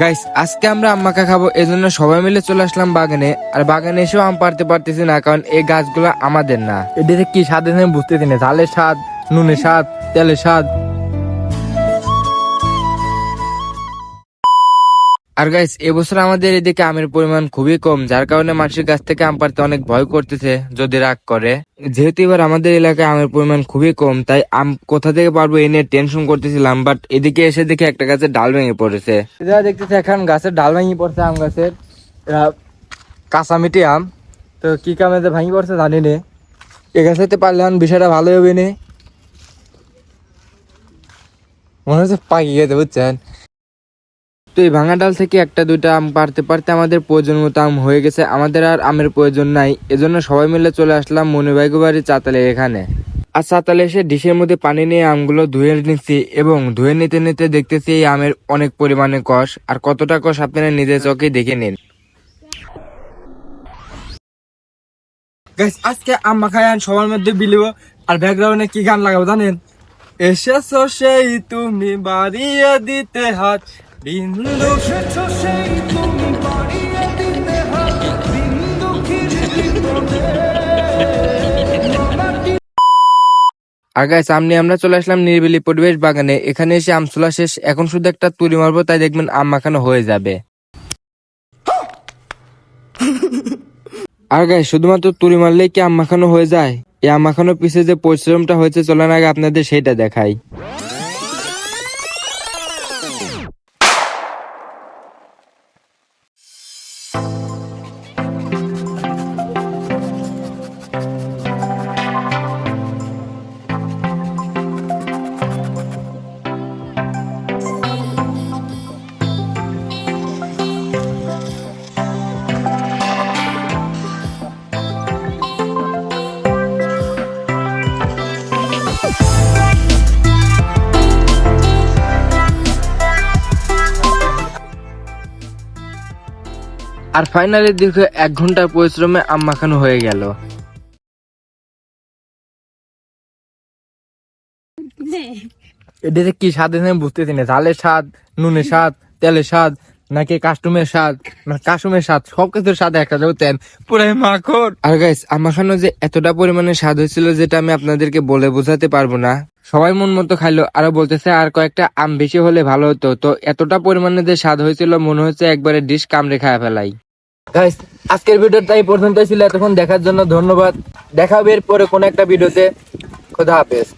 Guys আজকে আমরা আম মাখা খাব জন্য সবাই মিলে চলে আসলাম বাগানে। আর বাগানে এসেও আম পারতে পারতেছি না, কারণ এই গাছগুলো আমাদের না। এটাতে কি স্বাদ আমি বুঝতেছি না। ঝালের স্বাদ, নুনের স্বাদ, তেলের স্বাদ। আর গাইস এবছর আমাদের এদিকে আমের পরিমাণ খুবই কম, যার কারণে মানুষের কাছ থেকে আম পারতে অনেক ভয় করতেছে, যদি রাগ করে। যেহেতু এবার আমাদের এলাকায় আমের পরিমাণ খুবই কম, তাই আম কোথা থেকে পারব এ নিয়ে টেনশন করতেছিলাম বাট এদিকে এসে দেখে একটা গাছের ডাল ভেঙে পড়েছে। এটা দেখতেছি এখন গাছের ডাল ভাঙি পড়ছে আম গাছের, এরা কাঁচা মিটি আম, তো কি কামে যে ভাঙি পড়ছে জানি নে। এ গাছেতে পারলে এখন বিষয়টা ভালো হবে নে। মনে হচ্ছে পাকি গেছে বুঝছেন? তো এই ভাঙা ডাল থেকে একটা দুইটা আম পারতে পারতে আমাদের প্রয়োজন মতো আম হয়ে গেছে। আমাদের আর আমের প্রয়োজন নাই। এজন্য সবাই মিলে চলে আসলাম মনিবাইগু বাড়ি চাতালে এখানে। আর চাতালে এসে ডিশের মধ্যে পানি নিয়ে আমগুলো ধুয়ে নিচ্ছি এবং ধুয়ে নিতে নিতে দেখতেছি এই আমের অনেক পরিমাণে কষ। আর কতটা কষ আপনারা নিজের চোখে দেখে নিন। আজকে আম মাখায় আন সবার মধ্যে বিলিব। আর ব্যাকগ্রাউন্ডে কি গান লাগাবো জানেন? এসেছ সেই তুমি বাড়িয়ে দিতে হাত। বিন্দু গাইস সামনে আমরা চলে আসলাম নিরিবিলি পরিবেশ বাগানে। এখানে এসে আম তোলা শেষ। এখন শুধু একটা তুলি মারবো তাই দেখবেন আম মাখানো হয়ে যাবে। আর গাইস শুধুমাত্র তুলি মারলেই কি আম মাখানো হয়ে যায়? এই আম মাখানোর পিছে যে পরিশ্রমটা হয়েছে চলার আগে আপনাদের সেটা দেখাই। আর ফাইনালি দীর্ঘ এক ঘণ্টার পরিশ্রমে আম মাখানো হয়ে গেল। এটাতে কি স্বাদ আমি বুঝতেছি না। ঝালের স্বাদ, নুনের স্বাদ, তেলের স্বাদ, নাকি কাস্টমের স্বাদ কাস্টমের স্বাদ সব কিছুর স্বাদ একটা বুঝতেন পুরাই মাখন। আর গাইস আম মাখানো যে এতটা পরিমাণে স্বাদ হয়েছিল যেটা আমি আপনাদেরকে বলে বোঝাতে পারব না। সবাই মন মতো খাইলো, আরও বলতেছে আর কয়েকটা আম বেশি হলে ভালো হতো। তো এতটা পরিমাণে যে স্বাদ হয়েছিল, মনে হচ্ছে একবারে ডিশ কামড়ে খায় ফেলাই। আজকের ভিডিওটা এই পর্যন্ত ছিল। এতক্ষণ দেখার জন্য ধন্যবাদ। দেখা হবে এর পরে কোন একটা ভিডিওতে। খোদা হাফেজ।